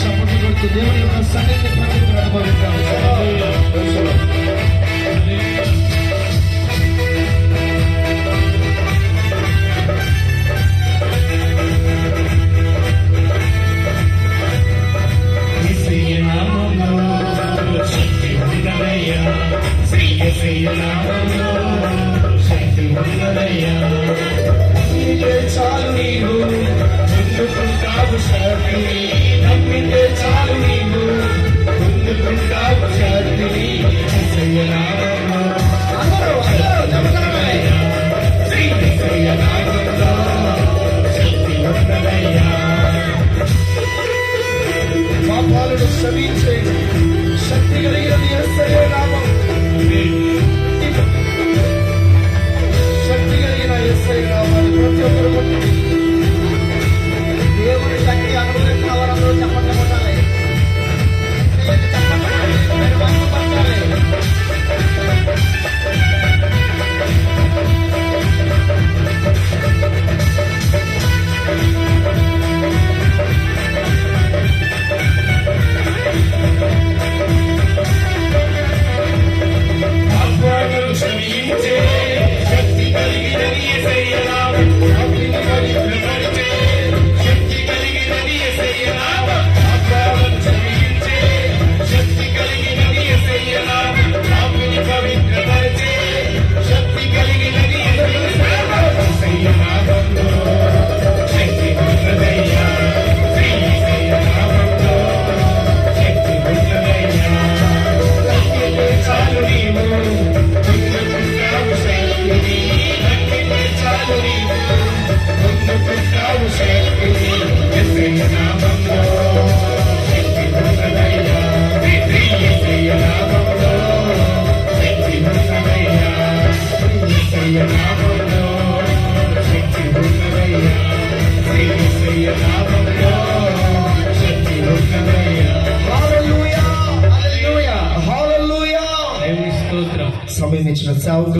చప్పట్లు కొడుతూ దేవుని యొక్క సన్నిధిని ప్రజలకు అనుభవించాలి చాలు Yes, సమయం ఇచ్చిన సేవకు